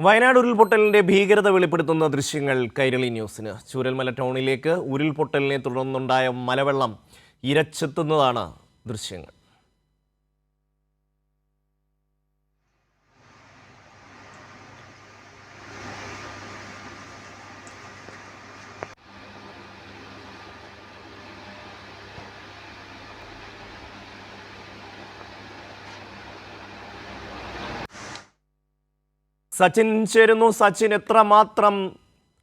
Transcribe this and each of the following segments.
വയനാട് ഉരുൾപൊട്ടലിന്റെ ഭീകരത വെളിപ്പെടുത്തുന്ന ദൃശ്യങ്ങൾ കൈരളി ന്യൂസിന്. ചൂരൽമല ടൗണിലേക്ക് ഉരുൾപൊട്ടലിനെ തുടർന്നുണ്ടായ മലവെള്ളം ഇരച്ചെത്തുന്നതാണ് ദൃശ്യങ്ങൾ. സച്ചിൻ ചേരുന്നു. സച്ചിൻ എത്രമാത്രം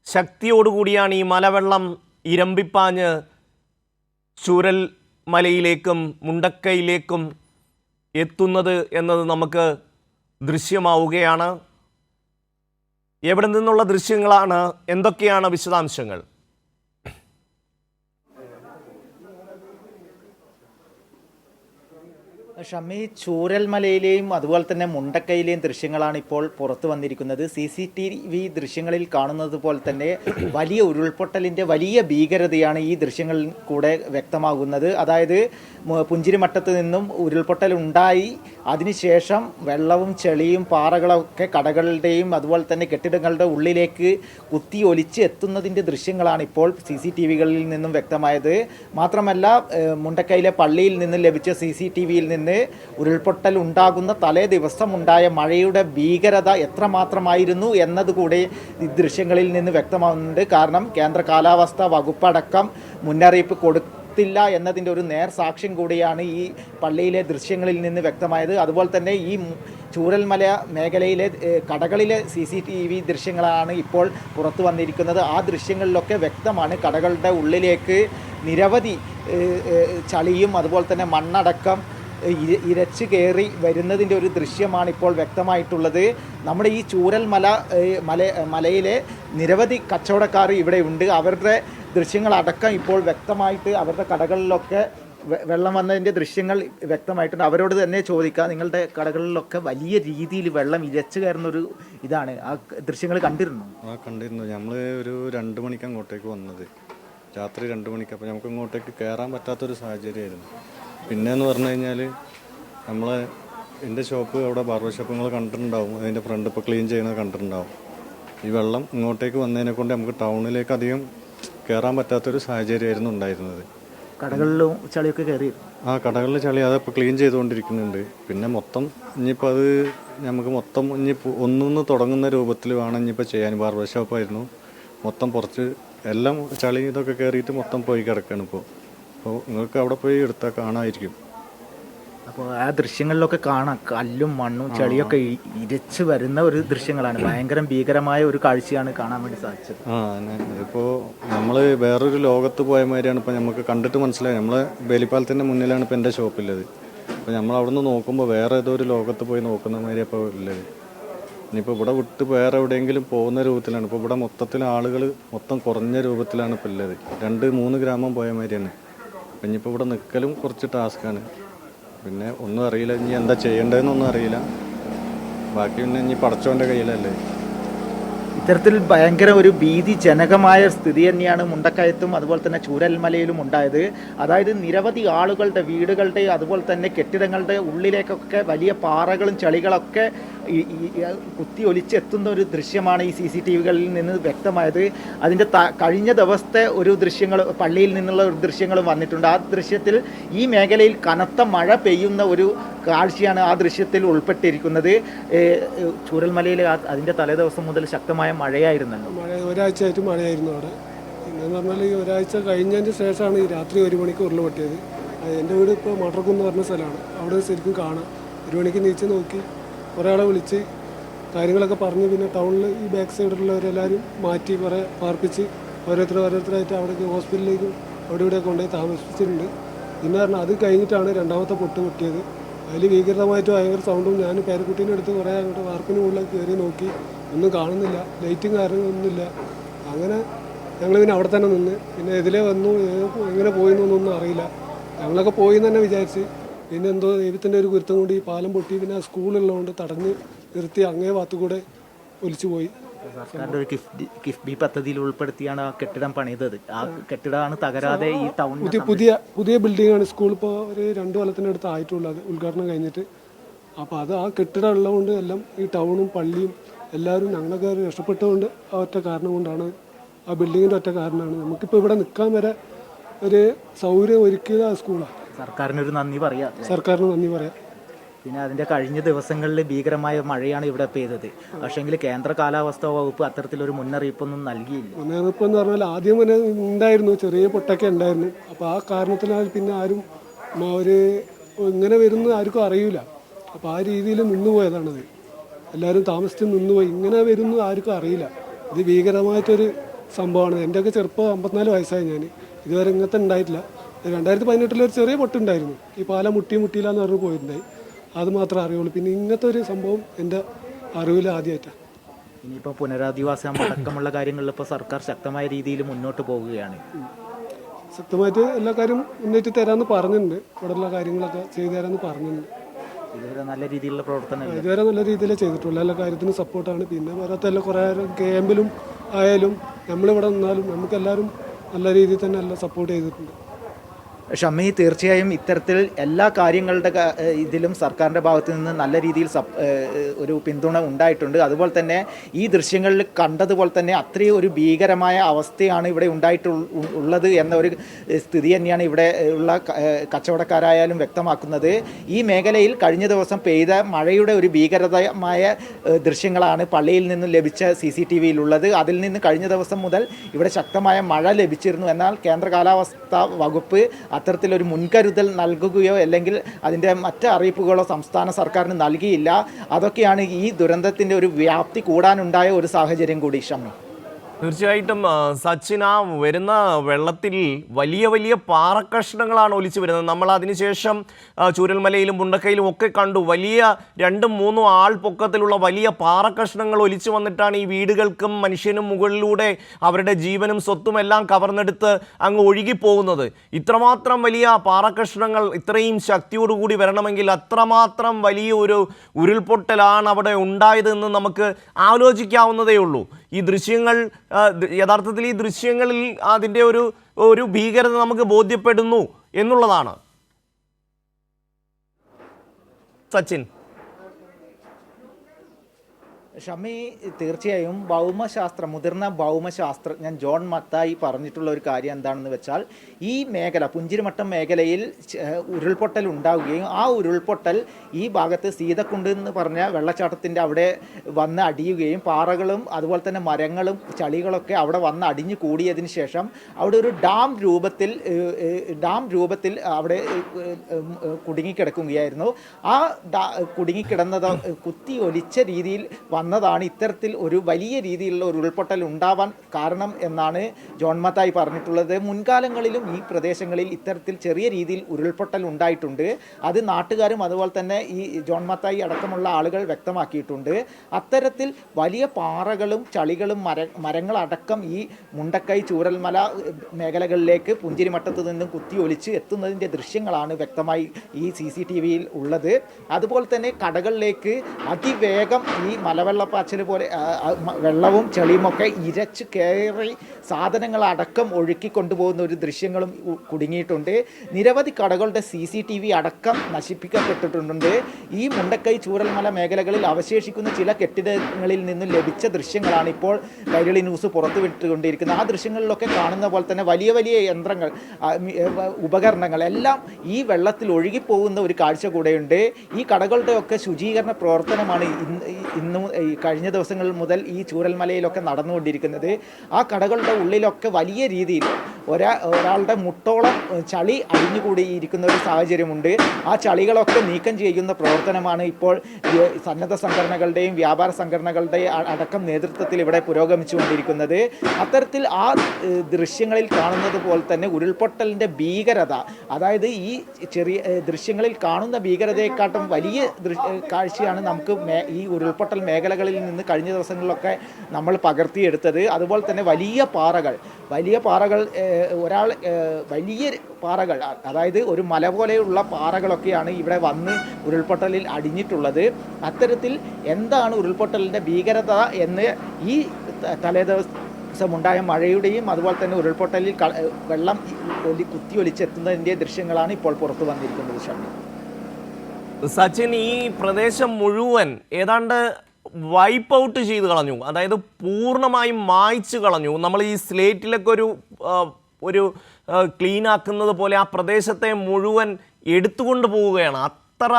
ശക്തിയോടുകൂടിയാണ് ഈ മലവെള്ളം ഇരമ്പിപ്പാഞ്ഞ് ചൂരൽ മലയിലേക്കും മുണ്ടക്കയിലേക്കും എത്തുന്നത് എന്നത് നമുക്ക് ദൃശ്യമാവുകയാണ്. എവിടെ നിന്നുള്ള ദൃശ്യങ്ങളാണ്? എന്തൊക്കെയാണ് വിശദാംശങ്ങൾ? ഷമി ചൂരൽമലയിലെയും അതുപോലെ തന്നെ മുണ്ടക്കയിലെയും ദൃശ്യങ്ങളാണ് ഇപ്പോൾ പുറത്തു വന്നിരിക്കുന്നത്. സി സി ടി വി ദൃശ്യങ്ങളിൽ കാണുന്നത് പോലെ തന്നെ വലിയ ഉരുൾപൊട്ടലിന്റെ വലിയ ഭീകരതയാണ് ഈ ദൃശ്യങ്ങളിൽ കൂടെ വ്യക്തമാകുന്നത്. അതായത് പുഞ്ചിരിമട്ടത്ത് നിന്നും ഉരുൾപൊട്ടൽ ഉണ്ടായി. അതിനുശേഷം വെള്ളവും ചെളിയും പാറകളൊക്കെ കടകളുടെയും അതുപോലെ തന്നെ കെട്ടിടങ്ങളുടെ ഉള്ളിലേക്ക് കുത്തി ഒലിച്ച് എത്തുന്നതിന്റെ ദൃശ്യങ്ങളാണ് ഇപ്പോൾ സി സി ടി വികളിൽ നിന്നും വ്യക്തമായത്. മാത്രമല്ല മുണ്ടക്കയിലെ പള്ളിയിൽ നിന്നും ലഭിച്ച സി സി ടി വിയിൽ നിന്ന് ഉരുൾപൊട്ടൽ ഉണ്ടാകുന്ന തലേ ദിവസം ഉണ്ടായ മഴയുടെ ഭീകരത എത്രമാത്രമായിരുന്നു എന്നതുകൂടി ഈ ദൃശ്യങ്ങളിൽ നിന്ന് വ്യക്തമാകുന്നുണ്ട് കാരണം കേന്ദ്ര കാലാവസ്ഥാ വകുപ്പടക്കം മുന്നറിയിപ്പ് കൊടുത്തില്ല എന്നതിന്റെ ഒരു നേർ സാക്ഷ്യം കൂടിയാണ് ഈ പള്ളിയിലെ ദൃശ്യങ്ങളിൽ നിന്ന് വ്യക്തമായത്. അതുപോലെ തന്നെ ഈ ചൂരൽമല മേഖലയിലെ കടകളിലെ സി സി ടി വി ദൃശ്യങ്ങളാണ് ഇപ്പോൾ പുറത്തു വന്നിരിക്കുന്നത്. ആ ദൃശ്യങ്ങളിലൊക്കെ വ്യക്തമാണ് കടകളുടെ ഉള്ളിലേക്ക് നിരവധി ചളിയും അതുപോലെ തന്നെ മണ്ണടക്കം ഇരച്ച് കയറി വരുന്നതിന്റെ ഒരു ദൃശ്യമാണ് ഇപ്പോൾ വ്യക്തമായിട്ടുള്ളത്. നമ്മുടെ ഈ ചൂരൽ മല മല മലയിലെ നിരവധി കച്ചവടക്കാർ ഇവിടെ ഉണ്ട് അവരുടെ ദൃശ്യങ്ങളടക്കം ഇപ്പോൾ വ്യക്തമായിട്ട് അവരുടെ കടകളിലൊക്കെ വെള്ളം വന്നതിന്റെ ദൃശ്യങ്ങൾ വ്യക്തമായിട്ടുണ്ട്. അവരോട് തന്നെ ചോദിക്കുക നിങ്ങളുടെ കടകളിലൊക്കെ വലിയ രീതിയിൽ വെള്ളം ഇരച്ച് കയറുന്നൊരു ഇതാണ്. ആ ദൃശ്യങ്ങൾ കണ്ടിരുന്നു? ആ കണ്ടിരുന്നു. നമ്മൾ ഒരു രണ്ട് മണിക്ക് അങ്ങോട്ടേക്ക് വന്നത്. രാത്രി രണ്ട് മണിക്ക്. അപ്പോൾ നമുക്ക് ഇങ്ങോട്ടേക്ക് കയറാൻ പറ്റാത്തൊരു സാഹചര്യമായിരുന്നു. പിന്നെന്ന് പറഞ്ഞു കഴിഞ്ഞാൽ നമ്മൾ എന്റെ ഷോപ്പ് അവിടെ ബാർബർ ഷോപ്പ് നിങ്ങൾ കണ്ടിട്ടുണ്ടാവും. അതിന്റെ ഫ്രണ്ട് ഇപ്പോൾ ക്ലീൻ ചെയ്യുന്നത് കണ്ടിട്ടുണ്ടാവും. ഈ വെള്ളം ഇങ്ങോട്ടേക്ക് വന്നതിനെ കൊണ്ട് നമുക്ക് ടൗണിലേക്ക് അധികം കയറാൻ പറ്റാത്തൊരു സാഹചര്യമായിരുന്നു ഉണ്ടായിരുന്നത്. കടകളിലും ചളിയൊക്കെ കയറി ആ കടകളിലെ ചളി അതിപ്പോൾ ക്ലീൻ ചെയ്തുകൊണ്ടിരിക്കുന്നുണ്ട്. പിന്നെ മൊത്തം ഇനിയിപ്പോൾ അത് നമുക്ക് മൊത്തം ഇനി ഒന്നൊന്ന് തുടങ്ങുന്ന രൂപത്തിൽ വേണം ഇനിയിപ്പോൾ ചെയ്യാൻ. ബാർബർ ഷോപ്പായിരുന്നു മൊത്തം കുറച്ച് എല്ലാം ചളി ഇതൊക്കെ കയറിയിട്ട് മൊത്തം പോയി കിടക്കുകയാണ് ഇപ്പോൾ അപ്പോൾ നിങ്ങൾക്ക് അവിടെ പോയി എടുത്താൽ കാണാമായിരിക്കും അപ്പോൾ ആ ദൃശ്യങ്ങളിലൊക്കെ കാണാം. കല്ലും മണ്ണും ചെളിയൊക്കെ ഇരച്ച് വരുന്ന ഒരു ദൃശ്യങ്ങളാണ്. ഭയങ്കര ഭീകരമായ ഒരു കാഴ്ചയാണ് കാണാൻ വേണ്ടി സാധിച്ചത്. ആ ഇപ്പോൾ നമ്മൾ വേറൊരു ലോകത്ത് പോയ മാതിരിയാണ് ഇപ്പോൾ നമുക്ക് കണ്ടിട്ട് മനസ്സിലായി. നമ്മൾ ബലിപ്പാലത്തിന്റെ മുന്നിലാണ് ഇപ്പോൾ എന്റെ ഷോപ്പുള്ളത് അപ്പോൾ നമ്മൾ അവിടെ നിന്ന് നോക്കുമ്പോൾ വേറെ ഏതോ ഒരു ലോകത്ത് പോയി നോക്കുന്ന മാതിരി അപ്പോൾ ഉള്ളത്. ഇനിയിപ്പോൾ ഇവിടെ വിട്ട് വേറെ എവിടെയെങ്കിലും പോകുന്ന രൂപത്തിലാണ്. ഇപ്പോൾ ഇവിടെ മൊത്തത്തിൽ ആളുകൾ മൊത്തം കുറഞ്ഞ രൂപത്തിലാണ് ഇപ്പോൾ ഉള്ളത്. രണ്ട് മൂന്ന് ഗ്രാമം പോയ മാതിരിയാണ്. ഇനിയിപ്പോൾ ഇവിടെ നിൽക്കലും കുറച്ച് ടാസ്ക്കാണ് പിന്നെ ഒന്നും അറിയില്ല ഇനി എന്താ ചെയ്യേണ്ടതെന്നൊന്നും അറിയില്ല. ബാക്കി പിന്നെ ഇനി പടച്ചോന്റെ കയ്യിലല്ലേ. ഇത്തരത്തിൽ ഭയങ്കര ഒരു ഭീതിജനകമായ സ്ഥിതി തന്നെയാണ് മുണ്ടക്കയത്തും അതുപോലെ തന്നെ ചൂരൽമലയിലും ഉണ്ടായത്. അതായത് നിരവധി ആളുകളുടെ വീടുകളുടെ അതുപോലെ തന്നെ കെട്ടിടങ്ങളുടെ ഉള്ളിലേക്കൊക്കെ വലിയ പാറകളും ചളികളൊക്കെ കുത്തി ഒലിച്ചെത്തുന്ന ഒരു ദൃശ്യമാണ് ഈ സി സി ടി വികളിൽ നിന്ന് വ്യക്തമായത്. അതിന്റെ കഴിഞ്ഞ ദിവസത്തെ ഒരു ദൃശ്യങ്ങൾ പള്ളിയിൽ നിന്നുള്ള ഒരു ദൃശ്യങ്ങളും വന്നിട്ടുണ്ട്. ആ ദൃശ്യത്തിൽ ഈ മേഖലയിൽ കനത്ത മഴ പെയ്യുന്ന ഒരു കാഴ്ചയാണ് ആ ദൃശ്യത്തിൽ ഉൾപ്പെട്ടിരിക്കുന്നത്. ചൂരൽമലയിൽ അതിന്റെ തലേദിവസം മുതൽ ശക്തമായ മഴയായിരുന്നല്ലോ. മഴ ഒരാഴ്ചയായിട്ട് മഴയായിരുന്നു അവിടെ. പിന്നെന്ന് പറഞ്ഞാൽ ഈ ഒരാഴ്ച കഴിഞ്ഞതിന് ശേഷമാണ് ഈ രാത്രി ഒരു മണിക്ക് ഉരുൾ പൊട്ടിയത്. എന്റെ വീട് ഇപ്പോൾ മട്ടർക്കുന്ന് പറഞ്ഞ സ്ഥലമാണ്. അവിടെ ശരിക്കും കാണാം. ഒരു മണിക്ക് നീച്ച് നോക്കി ഒരാളെ വിളിച്ച് കാര്യങ്ങളൊക്കെ പറഞ്ഞ് പിന്നെ ടൗണിൽ ഈ ബാക്ക് സൈഡിലുള്ളവരെല്ലാവരും മാറ്റി കുറേ പാർപ്പിച്ച് ഓരോരുത്തർ ഓരോരുത്തരായിട്ട് അവിടെ ഹോസ്പിറ്റലിലേക്കും അവിടെ ഇവിടെ കൊണ്ടുപോയി താമസിച്ചിട്ടുണ്ട്. പിന്നെ പറഞ്ഞാൽ അത് കഴിഞ്ഞിട്ടാണ് രണ്ടാമത്തെ പൊട്ട് പൊട്ടിയത്. അതിൽ ഭീകരമായിട്ട് ഭയങ്കര സൗണ്ടും ഞാൻ പേരക്കുട്ടീന്റെ അടുത്ത് കുറേ അങ്ങോട്ട് വാർപ്പിന് മുകളിൽ കയറി നോക്കി. ഒന്നും കാണുന്നില്ല. ലൈറ്റും കാര്യങ്ങളൊന്നുമില്ല. അങ്ങനെ ഞങ്ങൾ പിന്നെ അവിടെ തന്നെ നിന്ന്. പിന്നെ എതിലെ വന്നു. എങ്ങനെ പോയി എന്നൊന്നും അറിയില്ല. ഞങ്ങളൊക്കെ പോയി എന്ന് തന്നെ വിചാരിച്ച്. പിന്നെ എന്തോ ദൈവത്തിന്റെ ഒരു ഗുരുത്തം കൂടി ഈ പാലം പൊട്ടി. പിന്നെ സ്കൂളുള്ളതുകൊണ്ട് തടഞ്ഞ് നിർത്തി അങ്ങേ ഭാഗത്തു കൂടെ ഒലിച്ചു പോയി സർക്കാരിന്റെ ഒരു കിഫ്ബി കിഫ്ബി പദ്ധതിയിൽ ഉൾപ്പെടുത്തിയാണ് ആ കെട്ടിടം പണിതത്. ആ കെട്ടിടമാണ് തകരാതെ ഈ ടൗൺ പുതിയ പുതിയ പുതിയ ആണ് സ്കൂൾ ഇപ്പോൾ ഒരു രണ്ട് കൊല്ലത്തിനടുത്ത് ആയിട്ടുള്ളത് ഉദ്ഘാടനം കഴിഞ്ഞിട്ട്. അപ്പോൾ അത് ആ കെട്ടിടം ഉള്ളതുകൊണ്ട് എല്ലാം ഈ ടൗണും പള്ളിയും എല്ലാവരും ഞങ്ങളൊക്കെ രക്ഷപ്പെട്ടുകൊണ്ട് ആ ഒറ്റ കാരണം കൊണ്ടാണ് ആ ബിൽഡിങ്ങിന്റെ ഒറ്റ കാരണമാണ്. നമുക്കിപ്പോൾ ഇവിടെ നിൽക്കാൻ വരെ ഒരു സൗകര്യം ഒരുക്കിയത് ആ സ്കൂളാണ്. സർക്കാരിനൊരു നന്ദി പറയാം. സർക്കാരിന് നന്ദി പറയാം. പിന്നെ അതിന്റെ കഴിഞ്ഞ ദിവസങ്ങളിൽ ഭീകരമായ മഴയാണ് ഇവിടെ പെയ്തത്. പക്ഷേങ്കിൽ കേന്ദ്ര കാലാവസ്ഥാ വകുപ്പ് അത്തരത്തിലൊരു മുന്നറിയിപ്പൊന്നും നൽകിയില്ല. മുന്നറിയിപ്പ് എന്ന് പറഞ്ഞാൽ ആദ്യം തന്നെ ഉണ്ടായിരുന്നു ചെറിയ പൊട്ടൊക്കെ ഉണ്ടായിരുന്നു. അപ്പോൾ ആ കാരണത്തിനാൽ പിന്നെ ആരും അവർ ഇങ്ങനെ വരുന്ന ആർക്കും അറിയില്ല. അപ്പോൾ ആ രീതിയിൽ നിന്നുപോയതാണത്. എല്ലാവരും താമസിച്ച് നിന്നുപോയി. ഇങ്ങനെ വരുന്നു ആർക്കും അറിയില്ല. ഇത് ഭീകരമായിട്ടൊരു സംഭവമാണ്. എന്റെയൊക്കെ ചെറുപ്പം അമ്പത്തിനാല് വയസ്സായി ഞാൻ ഇതുവരെ ഇങ്ങനത്തെ ഉണ്ടായിട്ടില്ല. രണ്ടായിരത്തി പതിനെട്ടിൽ ഒരു ചെറിയ പൊട്ടുണ്ടായിരുന്നു. ഈ പാല മുട്ടി മുട്ടിയില്ല എന്ന് പറഞ്ഞ് പോയിട്ടുണ്ടായി. അത് മാത്രമേ അറിയുള്ളൂ. പിന്നെ ഇങ്ങനത്തെ ഒരു സംഭവം എന്റെ അറിവിൽ ആദ്യമായിട്ടാണ് ഇനിയിപ്പോൾ പുനരധിവാസം അടക്കമുള്ള കാര്യങ്ങളിൽ ഇപ്പോൾ സർക്കാർ ശക്തമായ രീതിയിൽ മുന്നോട്ട് പോവുകയാണ്. ശക്തമായിട്ട് എല്ലാ കാര്യം മുന്നേറ്റി തരാമെന്ന് പറഞ്ഞിട്ടുണ്ട്. ഇവിടെയുള്ള കാര്യങ്ങളൊക്കെ ചെയ്തു തരാമെന്ന് പറഞ്ഞിട്ടുണ്ട്. ഇതുവരെ നല്ല രീതിയിലുള്ള പ്രവർത്തനം ഇതുവരെ നല്ല രീതിയിലേ ചെയ്തിട്ടുള്ളൂ. എല്ലാ കാര്യത്തിനും സപ്പോർട്ടാണ് പിന്നെ വരാത്ത എല്ലാ കുറേ ക്യാമ്പിലും ആയാലും നമ്മളിവിടെ നിന്നാലും നമുക്കെല്ലാവരും നല്ല രീതിയിൽ തന്നെ എല്ലാം സപ്പോർട്ട് ചെയ്തിട്ടുണ്ട്. ഷമി തീർച്ചയായും ഇത്തരത്തിൽ എല്ലാ കാര്യങ്ങളുടെ ഇതിലും സർക്കാരിന്റെ ഭാഗത്ത് നിന്ന് നല്ല രീതിയിൽ ഒരു പിന്തുണ ഉണ്ടായിട്ടുണ്ട്. അതുപോലെ തന്നെ ഈ ദൃശ്യങ്ങളിൽ കണ്ടതുപോലെ തന്നെ അത്രയും ഒരു ഭീകരമായ അവസ്ഥയാണ് ഇവിടെ ഉണ്ടായിട്ടുള്ളത് എന്ന ഒരു സ്ഥിതി തന്നെയാണ് ഇവിടെ ഉള്ള കച്ചവടക്കാരായാലും വ്യക്തമാക്കുന്നത്. ഈ മേഖലയിൽ കഴിഞ്ഞ ദിവസം പെയ്ത മഴയുടെ ഒരു ഭീകരതമായ ദൃശ്യങ്ങളാണ് പള്ളിയിൽ നിന്നും ലഭിച്ച സി സി ടി വിയിലുള്ളത്. അതിൽ നിന്ന് കഴിഞ്ഞ ദിവസം മുതൽ ഇവിടെ ശക്തമായ മഴ ലഭിച്ചിരുന്നു. എന്നാൽ കേന്ദ്ര കാലാവസ്ഥാ വകുപ്പ് അത്തരത്തിലൊരു മുൻകരുതൽ നൽകുകയോ അല്ലെങ്കിൽ അതിന്റെ മറ്റ് അറിയിപ്പുകളോ സംസ്ഥാന സർക്കാരിന് നൽകിയില്ല. അതൊക്കെയാണ് ഈ ദുരന്തത്തിന്റെ ഒരു വ്യാപ്തി കൂടാനുണ്ടായ ഒരു സാഹചര്യം കൂടി ഷമ്മി തീർച്ചയായിട്ടും സച്ചിൻ ആ വരുന്ന വെള്ളത്തിൽ വലിയ വലിയ പാറക്കഷ്ണങ്ങളാണ് ഒലിച്ചു വരുന്നത്. നമ്മൾ അതിനുശേഷം ചൂരൽമലയിലും മുണ്ടക്കയിലും ഒക്കെ കണ്ടു. വലിയ രണ്ടും മൂന്നും ആൾ പൊക്കത്തിലുള്ള വലിയ പാറക്കഷ്ണങ്ങൾ ഒലിച്ചു വന്നിട്ടാണ് ഈ വീടുകൾക്കും മനുഷ്യനും മുകളിലൂടെ അവരുടെ ജീവനും സ്വത്തും എല്ലാം കവർന്നെടുത്ത് അങ്ങ് ഒഴുകിപ്പോകുന്നത് ഇത്രമാത്രം വലിയ പാറക്കഷ്ണങ്ങൾ ഇത്രയും ശക്തിയോടുകൂടി വരണമെങ്കിൽ അത്രമാത്രം വലിയ ഒരു ഉരുൾപൊട്ടലാണ് അവിടെ ഉണ്ടായതെന്ന് നമുക്ക് ആലോചിക്കാവുന്നതേ ഉള്ളൂ. ഈ ദൃശ്യങ്ങൾ യഥാർത്ഥത്തിൽ ഈ ദൃശ്യങ്ങളിൽ അതിന്റെ ഒരു ഒരു ഭീകരത നമുക്ക് ബോധ്യപ്പെടുന്നു എന്നുള്ളതാണ്. സച്ചിൻ. ഷമി തീർച്ചയായും ഭൗമശാസ്ത്രം മുതിർന്ന ഞാൻ ജോൺ മത്തായി പറഞ്ഞിട്ടുള്ള ഒരു കാര്യം എന്താണെന്ന് വെച്ചാൽ ഈ മേഖല പുഞ്ചിരിമട്ടം മേഖലയിൽ ഉരുൾപൊട്ടൽ ഉണ്ടാവുകയും ആ ഉരുൾപൊട്ടൽ ഈ ഭാഗത്ത് സീതക്കുണ്ട് എന്ന് പറഞ്ഞ വെള്ളച്ചാട്ടത്തിന്റെ അവിടെ വന്ന് അടിയുകയും പാറകളും അതുപോലെ തന്നെ മരങ്ങളും ചളികളൊക്കെ അവിടെ വന്ന് അടിഞ്ഞു കൂടിയതിന് ശേഷം അവിടെ ഒരു ഡാം രൂപത്തിൽ ഡാം രൂപത്തിൽ അവിടെ കുടുങ്ങിക്കിടക്കുകയായിരുന്നു. ആ കുടുങ്ങിക്കിടന്നത് കുത്തി ഒലിച്ച രീതിയിൽ വന്നതാണ് ഇത്തരത്തിൽ ഒരു വലിയ രീതിയിലുള്ള ഒരു ഉൾപൊട്ടൽ ഉണ്ടാവാൻ കാരണം എന്നാണ് ജോൺ മത്തായി പറഞ്ഞിട്ടുള്ളത്. മുൻകാലങ്ങളിലും ഈ പ്രദേശങ്ങളിൽ ഇത്തരത്തിൽ ചെറിയ രീതിയിൽ ഉരുൾപൊട്ടൽ ഉണ്ടായിട്ടുണ്ട്. അത് നാട്ടുകാരും അതുപോലെ തന്നെ ഈ ജോൺ മത്തായി അടക്കമുള്ള ആളുകൾ വ്യക്തമാക്കിയിട്ടുണ്ട്. അത്തരത്തിൽ വലിയ പാറകളും ചളികളും മര മരങ്ങളടക്കം ഈ മുണ്ടക്കൈ ചൂരൽമല മേഖലകളിലേക്ക് പുഞ്ചിരിമട്ടത്ത് നിന്നും കുത്തി ഒലിച്ച് എത്തുന്നതിന്റെ ദൃശ്യങ്ങളാണ് വ്യക്തമായി ഈ സി സി ടി വിയിൽ ഉള്ളത്. അതുപോലെ തന്നെ കടകളിലേക്ക് അതിവേഗം ഈ മലവെള്ളപ്പാച്ചിൽ പോലെ വെള്ളവും ചെളിയുമൊക്കെ ഇരച്ച് കയറി സാധനങ്ങളടക്കം ഒഴുക്കി കൊണ്ടുപോകുന്ന ഒരു ദൃശ്യങ്ങളും കുടുങ്ങിയിട്ടുണ്ട്. നിരവധി കടകളുടെ സി സി ടി വി അടക്കം നശിപ്പിക്കപ്പെട്ടിട്ടുണ്ട്. ഈ മുണ്ടക്കൈ ചൂരൽമല മേഖലകളിൽ അവശേഷിക്കുന്ന ചില കെട്ടിടങ്ങളിൽ നിന്നും ലഭിച്ച ദൃശ്യങ്ങളാണ് ഇപ്പോൾ കൈരളി ന്യൂസ് പുറത്തുവിട്ടുകൊണ്ടിരിക്കുന്നത്. ആ ദൃശ്യങ്ങളിലൊക്കെ കാണുന്ന പോലെ തന്നെ വലിയ വലിയ യന്ത്രങ്ങൾ ഉപകരണങ്ങൾ എല്ലാം ഈ വെള്ളത്തിൽ ഒഴുകിപ്പോകുന്ന ഒരു കാഴ്ച കൂടെയുണ്ട്. ഈ കടകളുടെയൊക്കെ ശുചീകരണ പ്രവർത്തനമാണ് ഇന്ന് ഇന്നും ഈ കഴിഞ്ഞ ദിവസങ്ങൾ മുതൽ ഈ ചൂരൽമലയിലൊക്കെ നടന്നുകൊണ്ടിരിക്കുന്നത്. ആ കടകളുടെ ഉള്ളിലൊക്കെ വലിയ രീതിയിൽ ഒരാ ഒരാളുടെ മുട്ടോളം ചളി അടിഞ്ഞുകൂടിയിരിക്കുന്ന ഒരു സാഹചര്യമുണ്ട്. ആ ചളികളൊക്കെ നീക്കം ചെയ്യുന്ന പ്രവർത്തനമാണ് ഇപ്പോൾ സന്നദ്ധ സംഘടനകളുടെയും വ്യാപാര സംഘടനകളുടെയും അടക്കം നേതൃത്വത്തിൽ ഇവിടെ പുരോഗമിച്ചുകൊണ്ടിരിക്കുന്നത്. അത്തരത്തിൽ ആ ദൃശ്യങ്ങളിൽ കാണുന്നത് പോലെ തന്നെ ഉരുൾപൊട്ടലിന്റെ ഭീകരത അതായത് ഈ ചെറിയ ദൃശ്യങ്ങളിൽ കാണുന്ന ഭീകരതയെക്കാട്ടും വലിയ കാഴ്ചയാണ് നമുക്ക് ഈ ഉരുൾപൊട്ടൽ മേഖലകളിൽ നിന്ന് കഴിഞ്ഞ ദിവസങ്ങളിലൊക്കെ നമ്മൾ പകർത്തിയെടുത്തത്. അതുപോലെ തന്നെ വലിയ പാറകൾ വലിയ പാറകൾ ഒരാൾ വലിയ പാറകൾ അതായത് ഒരു മല പോലെയുള്ള പാറകളൊക്കെയാണ് ഇവിടെ വന്ന് ഉരുൾപൊട്ടലിൽ അടിഞ്ഞിട്ടുള്ളത്. അത്തരത്തിൽ എന്താണ് ഉരുൾപൊട്ടലിന്റെ ഭീകരത എന്ന് ഈ തലേ ദിവസമുണ്ടായ മഴയുടെയും അതുപോലെ തന്നെ ഉരുൾപൊട്ടലിൽ വെള്ളം ഒലി കുത്തി ഒലിച്ചെത്തുന്നതിന്റെ ദൃശ്യങ്ങളാണ് ഇപ്പോൾ പുറത്തു വന്നിരിക്കുന്നത് ഷമി സച്ചിൻ ഈ പ്രദേശം മുഴുവൻ ഏതാണ്ട് വൈപ്പ് ഔട്ട് ചെയ്ത് കളഞ്ഞു. അതായത് പൂർണമായും മായ്ച്ചു കളഞ്ഞു. നമ്മൾ ഈ സ്ലേറ്റിലൊക്കെ ഒരു ഒരു ക്ലീൻ ആക്കുന്നത് പോലെ ആ പ്രദേശത്തെ മുഴുവൻ എടുത്തുകൊണ്ട് പോവുകയാണ്. അത്ര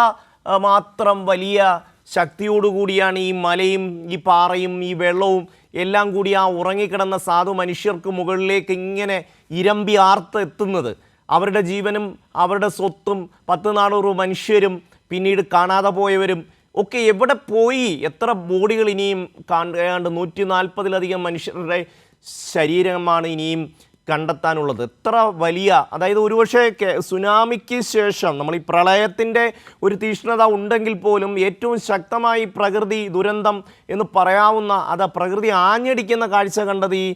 മാത്രം വലിയ ശക്തിയോടുകൂടിയാണ് ഈ മലയും ഈ പാറയും ഈ വെള്ളവും എല്ലാം കൂടി ആ ഉറങ്ങിക്കിടന്ന സാധു മനുഷ്യർക്ക് മുകളിലേക്ക് ഇങ്ങനെ ഇരമ്പി ആർത്ത് എത്തുന്നത്. അവരുടെ ജീവനും അവരുടെ സ്വത്തും പത്ത് നാനൂറ് മനുഷ്യരും പിന്നീട് കാണാതെ പോയവരും ഒക്കെ എവിടെ പോയി? എത്ര ബോഡികൾ ഇനിയും കാണാണ്ട് നൂറ്റി നാൽപ്പതിലധികം മനുഷ്യരുടെ ശരീരമാണ് ഇനിയും കണ്ടെത്താനുള്ളത്. എത്ര വലിയ അതായത് ഒരുപക്ഷെ സുനാമിക്ക് ശേഷം നമ്മൾ ഈ പ്രളയത്തിന്റെ ഒരു തീഷ്ണത ഉണ്ടെങ്കിൽ പോലും ഏറ്റവും ശക്തമായി പ്രകൃതി ദുരന്തം എന്ന് പറയാവുന്ന അത് പ്രകൃതി ആഞ്ഞടിക്കുന്ന കാഴ്ച കണ്ടത് ഈ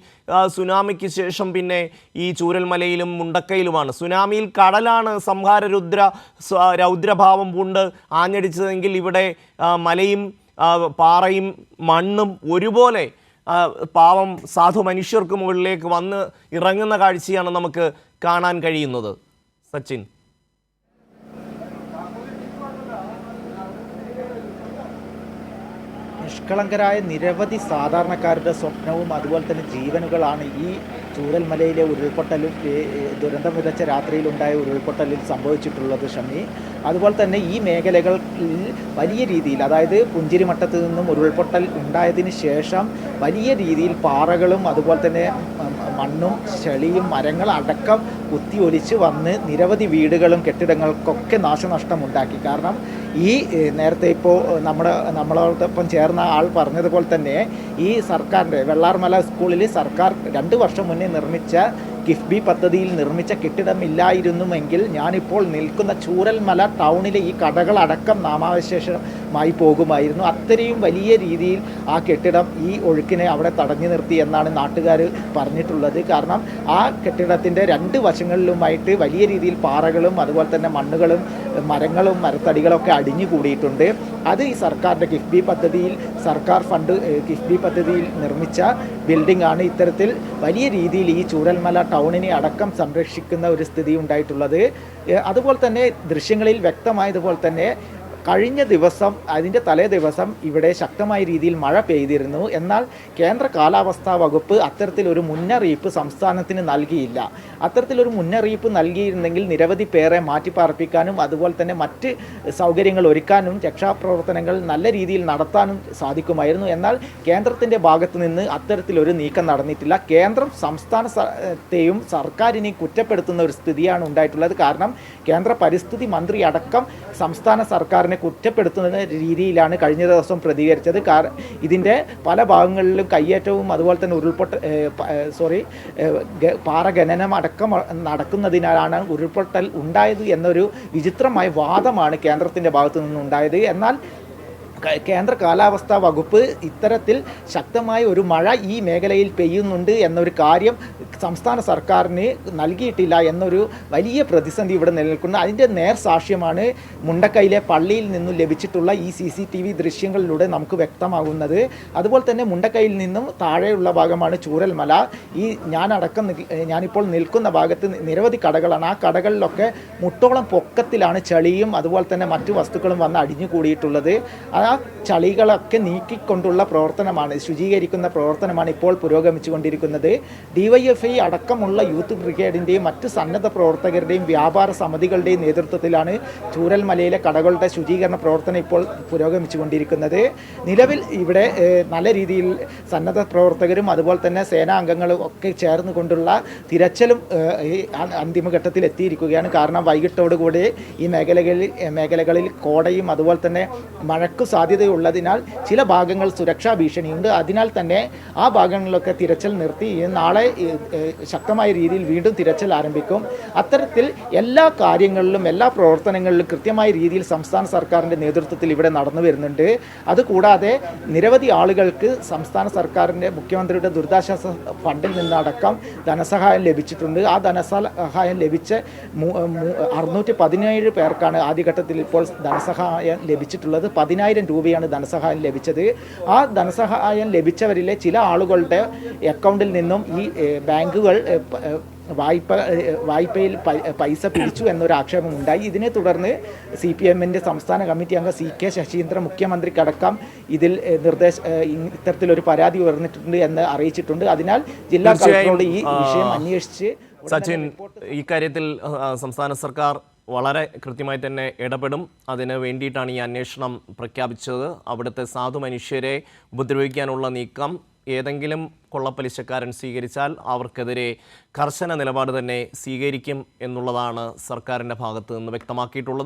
സുനാമിക്ക് ശേഷം പിന്നെ ഈ ചൂരൽമലയിലും മുണ്ടക്കയിലുമാണ്. സുനാമിയിൽ കടലാണ് സംഹാര രുദ്ര രൗദ്രഭാവം പൂണ്ട് ആഞ്ഞടിച്ചതെങ്കിൽ ഇവിടെ മലയും പാറയും മണ്ണും ഒരുപോലെ പാവം സാധു മനുഷ്യർക്ക് മുകളിലേക്ക് വന്ന് ഇറങ്ങുന്ന കാഴ്ചയാണ് നമുക്ക് കാണാൻ കഴിയുന്നത്. സച്ചിൻ. നിഷ്കളങ്കരായ നിരവധി സാധാരണക്കാരുടെ സ്വപ്നവും അതുപോലെ തന്നെ ജീവനുകളാണ് ഈ ചൂരൽമലയിലെ ഉരുൾപൊട്ടലും ദുരന്തം വിതച്ച രാത്രിയിലുണ്ടായ ഉരുൾപൊട്ടലിൽ സംഭവിച്ചിട്ടുള്ളത് ഷമി. അതുപോലെ തന്നെ ഈ മേഖലകളിൽ വലിയ രീതിയിൽ അതായത് പുഞ്ചിരിമട്ടത്ത് നിന്നും ഉരുൾപൊട്ടൽ ഉണ്ടായതിന് ശേഷം വലിയ രീതിയിൽ പാറകളും അതുപോലെ തന്നെ മണ്ണും ചെളിയും മരങ്ങൾ അടക്കം കുത്തിയൊലിച്ച് വന്ന് നിരവധി വീടുകളും കെട്ടിടങ്ങൾക്കൊക്കെ നാശനഷ്ടമുണ്ടാക്കി. കാരണം ഈ നേരത്തെ ഇപ്പോൾ നമ്മുടെ നമ്മളോടൊപ്പം ചേർന്ന ആൾ പറഞ്ഞതുപോലെ തന്നെ ഈ സർക്കാരിന്റെ വെള്ളാർമല സ്കൂളിൽ സർക്കാർ രണ്ട് വർഷം മുന്നേ നിർമ്മിച്ച കിഫ്ബി പദ്ധതിയിൽ നിർമ്മിച്ച കെട്ടിടമില്ലായിരുന്നുവെങ്കിൽ ഞാനിപ്പോൾ നിൽക്കുന്ന ചൂരൽമല ടൗണിലെ ഈ കടകളടക്കം നാമാവശേഷമായി പോകുമായിരുന്നു. അത്രയും വലിയ രീതിയിൽ ആ കെട്ടിടം ഈ ഒഴുക്കിനെ അവിടെ തടഞ്ഞു നിർത്തി എന്നാണ് നാട്ടുകാർ പറഞ്ഞിട്ടുള്ളത്. കാരണം ആ കെട്ടിടത്തിന്റെ രണ്ട് വശങ്ങളിലുമായിട്ട് വലിയ രീതിയിൽ പാറകളും അതുപോലെ തന്നെ മണ്ണുകളും മരങ്ങളും മരത്തടികളൊക്കെ അടിഞ്ഞു കൂടിയിട്ടുണ്ട് അത് ഈ സർക്കാരിന്റെ കിഫ്ബി പദ്ധതിയിൽ സർക്കാർ ഫണ്ട് കിഫ്ബി പദ്ധതിയിൽ നിർമ്മിച്ച ബിൽഡിംഗ് ആണ് ഇത്തരത്തിൽ വലിയ രീതിയിൽ ഈ ചൂരൽമല ടൗണിനെ അടക്കം സംരക്ഷിക്കുന്ന ഒരു സ്ഥിതി ഉണ്ടായിട്ടുള്ളത് അതുപോലെ തന്നെ ദൃശ്യങ്ങളിൽ വ്യക്തമായതുപോലെ തന്നെ കഴിഞ്ഞ ദിവസം അതിന്റെ തലേ ദിവസം ഇവിടെ ശക്തമായ രീതിയിൽ മഴ പെയ്തിരുന്നു. എന്നാൽ കേന്ദ്ര കാലാവസ്ഥാ വകുപ്പ് അത്തരത്തിലൊരു മുന്നറിയിപ്പ് സംസ്ഥാനത്തിന് നൽകിയില്ല. അത്തരത്തിലൊരു മുന്നറിയിപ്പ് നൽകിയിരുന്നെങ്കിൽ നിരവധി പേരെ മാറ്റിപ്പാർപ്പിക്കാനും അതുപോലെ തന്നെ മറ്റ് സൗകര്യങ്ങൾ ഒരുക്കാനും രക്ഷാപ്രവർത്തനങ്ങൾ നല്ല രീതിയിൽ നടത്താനും സാധിക്കുമായിരുന്നു. എന്നാൽ കേന്ദ്രത്തിന്റെ ഭാഗത്ത് നിന്ന് അത്തരത്തിലൊരു നീക്കം നടന്നിട്ടില്ല. കേന്ദ്രം സംസ്ഥാനത്തെയും സർക്കാരിനെയും കുറ്റപ്പെടുത്തുന്ന ഒരു സ്ഥിതിയാണ് ഉണ്ടായിട്ടുള്ളത്. കാരണം കേന്ദ്ര പരിസ്ഥിതി മന്ത്രി അടക്കം സംസ്ഥാന സർക്കാരിനെ കുറ്റപ്പെടുത്തുന്ന രീതിയിലാണ് കഴിഞ്ഞ ദിവസം പ്രതികരിച്ചത്. കാരണം ഇതിന്റെ പല ഭാഗങ്ങളിലും കയ്യേറ്റവും അതുപോലെ തന്നെ ഉരുൾപൊട്ട സോറി പാറ ഖനനം അടക്കം നടക്കുന്നതിനാലാണ് ഉരുൾപൊട്ടൽ ഉണ്ടായത് എന്നൊരു വിചിത്രമായ വാദമാണ് കേന്ദ്രത്തിന്റെ ഭാഗത്തു നിന്നുണ്ടായത്. എന്നാൽ കേന്ദ്ര കാലാവസ്ഥാ വകുപ്പ് ഇത്തരത്തിൽ ശക്തമായ ഒരു മഴ ഈ മേഖലയിൽ പെയ്യുന്നുണ്ട് എന്നൊരു കാര്യം സംസ്ഥാന സർക്കാരിന് നൽകിയിട്ടില്ല എന്നൊരു വലിയ പ്രതിസന്ധി ഇവിടെ നിലനിൽക്കുന്നു അതിന്റെ നേർ സാക്ഷ്യമാണ് മുണ്ടക്കൈയിലെ പള്ളിയിൽ നിന്നും ലഭിച്ചിട്ടുള്ള ഈ സി സി ടി വി ദൃശ്യങ്ങളിലൂടെ നമുക്ക് വ്യക്തമാകുന്നത്. അതുപോലെ തന്നെ മുണ്ടക്കൈയിൽ നിന്നും താഴെയുള്ള ഭാഗമാണ് ചൂരൽമല. ഈ ഞാനടക്കം ഞാനിപ്പോൾ നിൽക്കുന്ന ഭാഗത്ത് നിരവധി കടകളാണ്. ആ കടകളിലൊക്കെ മുട്ടോളം പൊക്കത്തിലാണ് ചെളിയും അതുപോലെ തന്നെ മറ്റു വസ്തുക്കളും വന്ന് അടിഞ്ഞു കൂടിയിട്ടുള്ളത് ആ ചളികളൊക്കെ നീക്കിക്കൊണ്ടുള്ള പ്രവർത്തനമാണ് ശുചീകരിക്കുന്ന പ്രവർത്തനമാണ് ഇപ്പോൾ പുരോഗമിച്ചുകൊണ്ടിരിക്കുന്നത്. ഡിവൈഎഫ്ഐ അടക്കമുള്ള യൂത്ത് ബ്രിഗേഡിന്റെയും മറ്റ് സന്നദ്ധ പ്രവർത്തകരുടെയും വ്യാപാര സമിതികളുടെയും നേതൃത്വത്തിലാണ് ചൂരൽമലയിലെ കടകളുടെ ശുചീകരണ പ്രവർത്തനം ഇപ്പോൾ പുരോഗമിച്ചുകൊണ്ടിരിക്കുന്നത്. നിലവിൽ ഇവിടെ നല്ല രീതിയിൽ സന്നദ്ധ പ്രവർത്തകരും അതുപോലെ തന്നെ സേനാംഗങ്ങളും ഒക്കെ ചേർന്ന് കൊണ്ടുള്ള തിരച്ചിലും അന്തിമഘട്ടത്തിൽ എത്തിയിരിക്കുകയാണ്. കാരണം വൈകിട്ടോടുകൂടി ഈ മേഖലകളിൽ മേഖലകളിൽ കോടയും അതുപോലെ തന്നെ മഴയ്ക്ക് സാധ്യതയുള്ളതിനാൽ ചില ഭാഗങ്ങൾ സുരക്ഷാ ഭീഷണിയുണ്ട്. അതിനാൽ തന്നെ ആ ഭാഗങ്ങളിലൊക്കെ തിരച്ചിൽ നിർത്തി. നാളെ ശക്തമായ രീതിയിൽ വീണ്ടും തിരച്ചിൽ ആരംഭിക്കും. അത്തരത്തിൽ എല്ലാ കാര്യങ്ങളിലും എല്ലാ പ്രവർത്തനങ്ങളിലും കൃത്യമായ രീതിയിൽ സംസ്ഥാന സർക്കാരിന്റെ നേതൃത്വത്തിൽ ഇവിടെ നടന്നു വരുന്നുണ്ട്. അതുകൂടാതെ നിരവധി ആളുകൾക്ക് സംസ്ഥാന സർക്കാരിന്റെ മുഖ്യമന്ത്രിയുടെ ദുരിതാശ്വാസ ഫണ്ടിൽ നിന്നടക്കം ധനസഹായം ലഭിച്ചിട്ടുണ്ട്. ആ ധനസഹായം ലഭിച്ച അറുന്നൂറ്റി പതിനേഴ് പേർക്കാണ് ആദ്യഘട്ടത്തിൽ ഇപ്പോൾ ധനസഹായം ലഭിച്ചിട്ടുള്ളത്. പതിനായിരം രൂപയാണ് ധനസഹായം ലഭിച്ചത്. ആ ധനസഹായം ലഭിച്ചവരിലെ ചില ആളുകളുടെ അക്കൗണ്ടിൽ നിന്നും ഈ ബാങ്കുകൾ വായ്പ വായ്പയിൽ പൈസ പിരിച്ചു എന്നൊരു ആക്ഷേപം ഉണ്ടായി ഇതിനെ തുടർന്ന് സി പി എമ്മിന്റെ സംസ്ഥാന കമ്മിറ്റി അംഗം സി കെ ശശീന്ദ്രൻ മുഖ്യമന്ത്രിക്കടക്കം ഇതിൽ നിർദ്ദേശ ഇത്തരത്തിലൊരു പരാതി ഉയർന്നിട്ടുണ്ട് എന്ന് അറിയിച്ചിട്ടുണ്ട്. അതിനാൽ ജില്ലാ കളക്ടറോട് ഈ വിഷയം അന്വേഷിച്ച് സച്ചിൻ ഇക്കാര്യത്തിൽ സംസ്ഥാന സർക്കാർ വളരെ കൃത്യമായി തന്നെ ഇടപെടും. അതിന് വേണ്ടിയിട്ടാണ് ഈ അന്വേഷണം പ്രഖ്യാപിച്ചത്. അവിടുത്തെ സാധു മനുഷ്യരെ ഉപദ്രവിക്കാനുള്ള നീക്കം ഏതെങ്കിലും കൊള്ളപ്പലിശക്കാരൻ സ്വീകരിച്ചാൽ അവർക്കെതിരെ കർശന നിലപാട് തന്നെ സ്വീകരിക്കും എന്നുള്ളതാണ് സർക്കാരിന്റെ ഭാഗത്ത് നിന്ന് വ്യക്തമാക്കിയിട്ടുള്ളത്.